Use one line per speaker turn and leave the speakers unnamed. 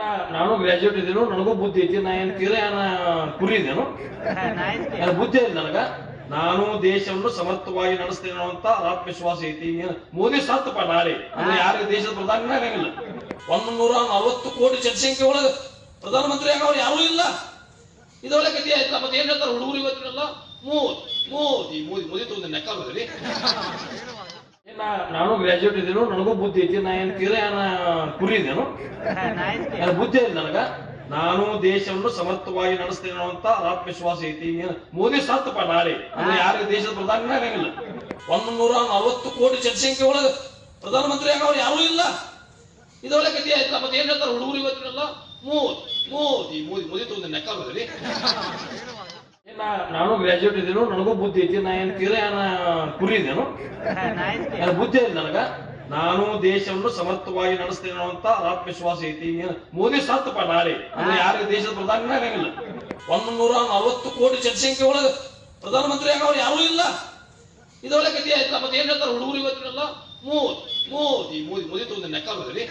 ನಾ- ನಾನು ಗ್ರಾಜುಯೇಟ್ ಇದ್ದೀನೋ ನನಗೂ ಬುದ್ಧಿ ಐತಿ ನಾ ಏನ್ ತೀರ ಕುರಿ ಇದೇನು. ಬುದ್ಧಿ ಐತಿ ನನಗ. ನಾನು ದೇಶವನ್ನು ಸಮರ್ಥವಾಗಿ ನಡೆಸ್ತೇನೆ ಅನ್ನುವಂತ ಆತ್ಮವಿಶ್ವಾಸ ಐತಿ. ಮೋದಿ ಸತ್ತಪ್ಪ ನಾಳೆ. ಅಂದ್ರೆ ಯಾರಿಗೆ ದೇಶದ ಪ್ರಧಾನಿ ಆಗಂಗಿಲ್ಲ. ಒಂದ್ ನೂರ ನಲವತ್ತು ಕೋಟಿ ಜನಸಂಖ್ಯೆ ಒಳಗ ಪ್ರಧಾನಮಂತ್ರಿ ಆಗೋರು ಯಾರೂ ಇಲ್ಲ. ಇದೊಳ್ಳೆ ಗತಿ ಆಯ್ತಲ್ಲ ಮತ್ತೆ ಏನ್ ಹೇಳ್ತಾರೆ ಹುಡುಗರು ಇವತ್ತಿನಲ್ಲ ಮೋದಿ ಮೋದಿ ಮೋದಿ ಮೋದಿ ತಗೊಂಡು ನಾನು ಗ್ರಾಜುಯೇಟ್ ಇದ್ದೀನಿ ನನಗೂ ಬುದ್ಧಿ ಐತಿ ನಾ ಏನ್ ತೀರ ಕುರಿ ಇದೇನು. ಬುದ್ಧಿ ಐತಿ ನನಗ. ನಾನು ದೇಶವನ್ನು ಸಮರ್ಥವಾಗಿ ನಡೆಸ್ತೇನೆ ಅನ್ನುವಂತ ಆತ್ಮವಿಶ್ವಾಸ ಐತಿ. ಮೋದಿ ಸತ್ತಪ್ಪ ನಾಳೆ. ಅಂದ್ರೆ ಯಾರಿಗೆ ದೇಶದ ಪ್ರಧಾನಿ ಆಗಂಗಿಲ್ಲ. ಒಂದ್ ನೂರ ನಲವತ್ತು ಕೋಟಿ ಜನಸಂಖ್ಯೆ ಒಳಗ ಪ್ರಧಾನಮಂತ್ರಿ ಆಗೋರು ಯಾರೂ ಇಲ್ಲ. ಇದೊಳ್ಳೆ ಗತಿ ಆಯ್ತಲ್ಲ ಮತ್ತೆ ಏನ್ ಹೇಳ್ತಾರೆ ಹುಡುಗರು ಇವತ್ತಿನಲ್ಲ ಮೋದಿ ಮೋದಿ ಮೋದಿ ಮೋದಿ ತಗೊಂಡು ನಾನು ಗ್ರಾಜುಯೇಟ್ ಇದ್ದೀನೋ ನನಗೂ ಬುದ್ಧಿ ಐತಿ ನಾ ಏನ್ ತೀರ ಕುರಿ ಇದೇನು. ಬುದ್ಧಿ ಐತಿ ನನಗ. ನಾನು ದೇಶವನ್ನು ಸಮರ್ಥವಾಗಿ ನಡೆಸ್ತೇನೆ ಅನ್ನುವಂತ ಆತ್ಮವಿಶ್ವಾಸ ಐತಿ. ಮೋದಿ ಸತ್ತಪ್ಪ ನಾಳೆ. ಅಂದ್ರೆ ಯಾರಿಗೆ ದೇಶದ ಪ್ರಧಾನಿ ಆಗಂಗಿಲ್ಲ. ಒಂದ್ ನೂರ ನಲವತ್ತು ಕೋಟಿ ಜನಸಂಖ್ಯೆ ಒಳಗ ಪ್ರಧಾನಮಂತ್ರಿ ಆಗೋರು ಯಾರೂ ಇಲ್ಲ. ಇದೊಳ್ಳೆ ಗತಿ ಆಯ್ತಲ್ಲ ಮತ್ತೆ ಏನ್ ಹೇಳ್ತಾರೆ ಹುಡುಗರು ಇವತ್ತಿನಲ್ಲ ಮೋದಿ ಮೋದಿ ಮೋದಿ ಮೋದಿ ತಗೊಂಡು ನೆಕ್ಕಾಗದ್ರಿ